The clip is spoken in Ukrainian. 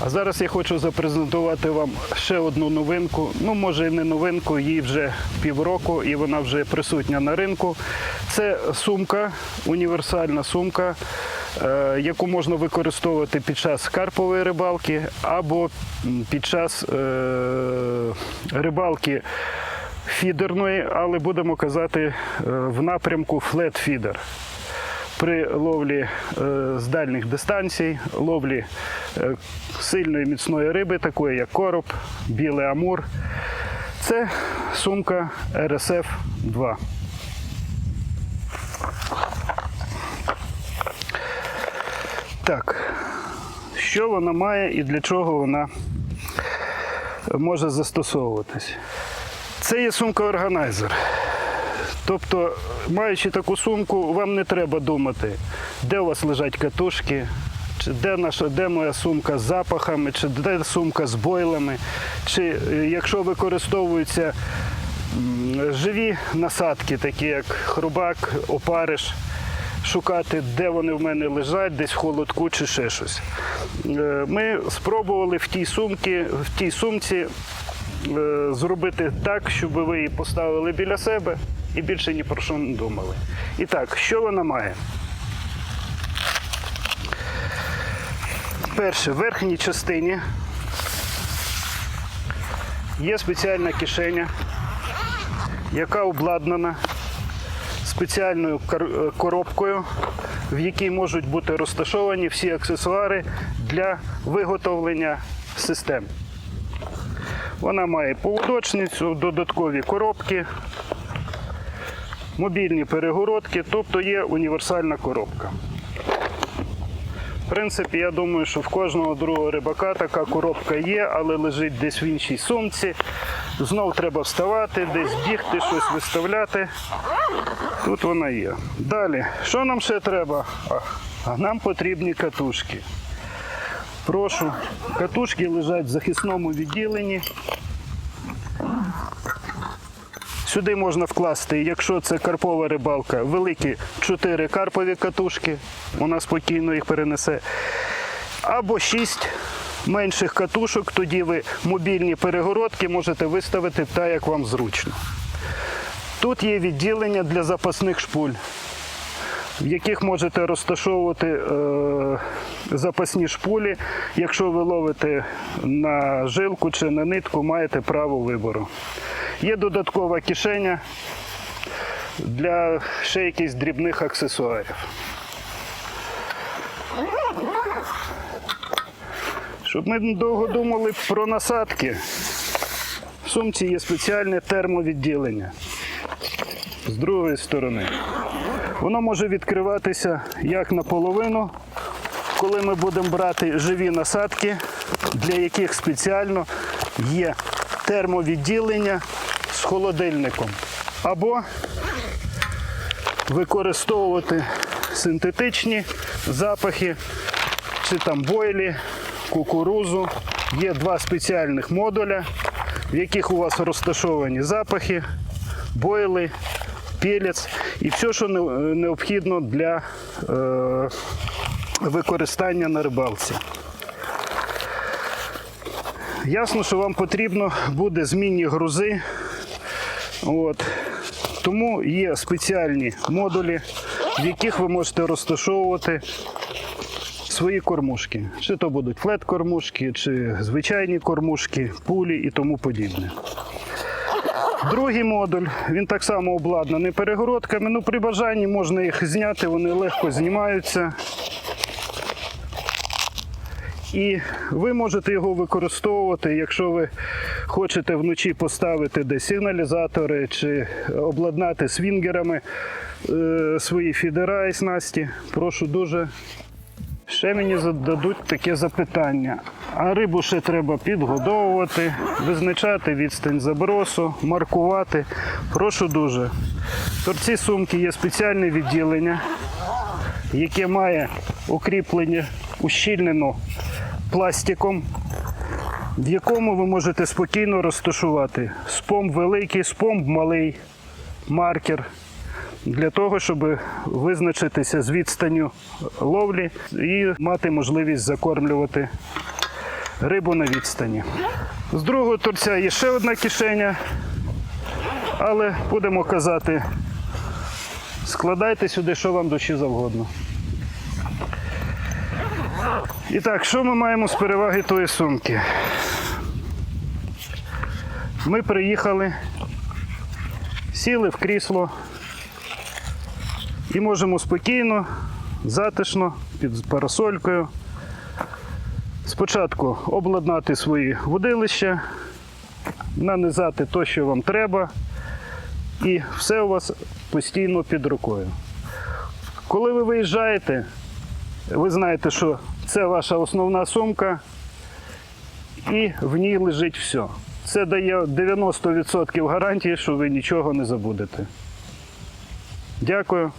А зараз я хочу запрезентувати вам ще одну новинку. Ну, може і не новинку, їй вже півроку і вона вже присутня на ринку. Це сумка, універсальна сумка, е, яку можна використовувати під час карпової рибалки або під час е, рибалки фідерної, але будемо казати е, в напрямку флет-фідер при ловлі з дальніх дистанцій, ловлі сильної міцної риби, такої як короб, білий амур. Це сумка RSF 2. Так, що вона має і для чого вона може застосовуватись? Це є сумка органайзер. Тобто, маючи таку сумку, вам не треба думати, де у вас лежать катушки, чи де наша, де моя сумка з запахами, чи де сумка з бойлами, чи е, якщо використовуються живі насадки, такі як хрубак, опариш, шукати, де вони в мене лежать, десь в холодку чи ще щось. Е, Ми спробували в тій сумці, в тій сумці е, зробити так, щоб ви її поставили біля себе і більше ні про що не думали. І так, що вона має? Перше, в верхній частині є спеціальна кишеня, яка обладнана спеціальною е, коробкою, в якій можуть бути розташовані всі аксесуари для виготовлення систем. Вона має поводочницю, додаткові коробки, мобільні перегородки, тобто є універсальна коробка. В принципі, я думаю, що в кожного другого рибака така коробка є, але лежить десь в іншій сумці. Знов треба вставати, десь бігти, щось виставляти. Тут вона є. Далі, що нам ще треба? А, нам потрібні катушки. Прошу, катушки лежать в захисному відділенні. Сюди можна вкласти, якщо це карпова рибалка, великі 4 карпові катушки, вона спокійно їх перенесе. Або 6 менших катушок, тоді ви мобільні перегородки можете виставити так, як вам зручно. Тут є відділення для запасних шпуль, в яких можете розташовувати е, запасні шпулі. Якщо ви ловите на жилку чи на нитку, маєте право вибору. Є додаткова кишеня для ще якихось дрібних аксесуарів. Щоб ми довго думали про насадки, в сумці є спеціальне термовідділення з другої сторони. Воно може відкриватися як наполовину, коли ми будемо брати живі насадки, для яких спеціально є термовідділення з холодильником. Або використовувати синтетичні запахи, чи там бойлі, кукурузу. Є два спеціальних модуля, в яких у вас розташовані запахи, бойли, пелець і все, що необхідно для е, використання на рибалці. Ясно, що вам потрібно буде змінні грузи. От. Тому є спеціальні модулі, в яких ви можете розташовувати свої кормушки. Чи то будуть флет-кормушки, чи звичайні кормушки, пулі і тому подібне. Другий модуль, він так само обладнаний перегородками. Ну, при бажанні можна їх зняти, вони легко знімаються. І ви можете його використовувати, якщо ви хочете вночі поставити десь сигналізатори чи обладнати свінгерами е, свої фідера і снасті. Прошу дуже. Ще мені зададуть таке запитання. А рибу ще треба підгодовувати, визначати відстань забросу, маркувати. Прошу дуже. В торці сумки є спеціальне відділення, яке має укріплення ущільнено пластиком, в якому ви можете спокійно розташувати спом великий, спом малий, маркер. Для того, щоб визначитися з відстанню ловлі і мати можливість закормлювати рибу на відстані. З другого торця є ще одна кишеня, але будемо казати, складайте сюди, що вам душі завгодно. І так, що ми маємо з переваги тої сумки? Ми приїхали, сіли в крісло і можемо спокійно, затишно, під парасолькою. Спочатку обладнати свої водилища, нанизати те, що вам треба, і все у вас постійно під рукою. Коли ви виїжджаєте, ви знаєте, що це ваша основна сумка, і в ній лежить все. Це дає 90% гарантії, що ви нічого не забудете. Дякую.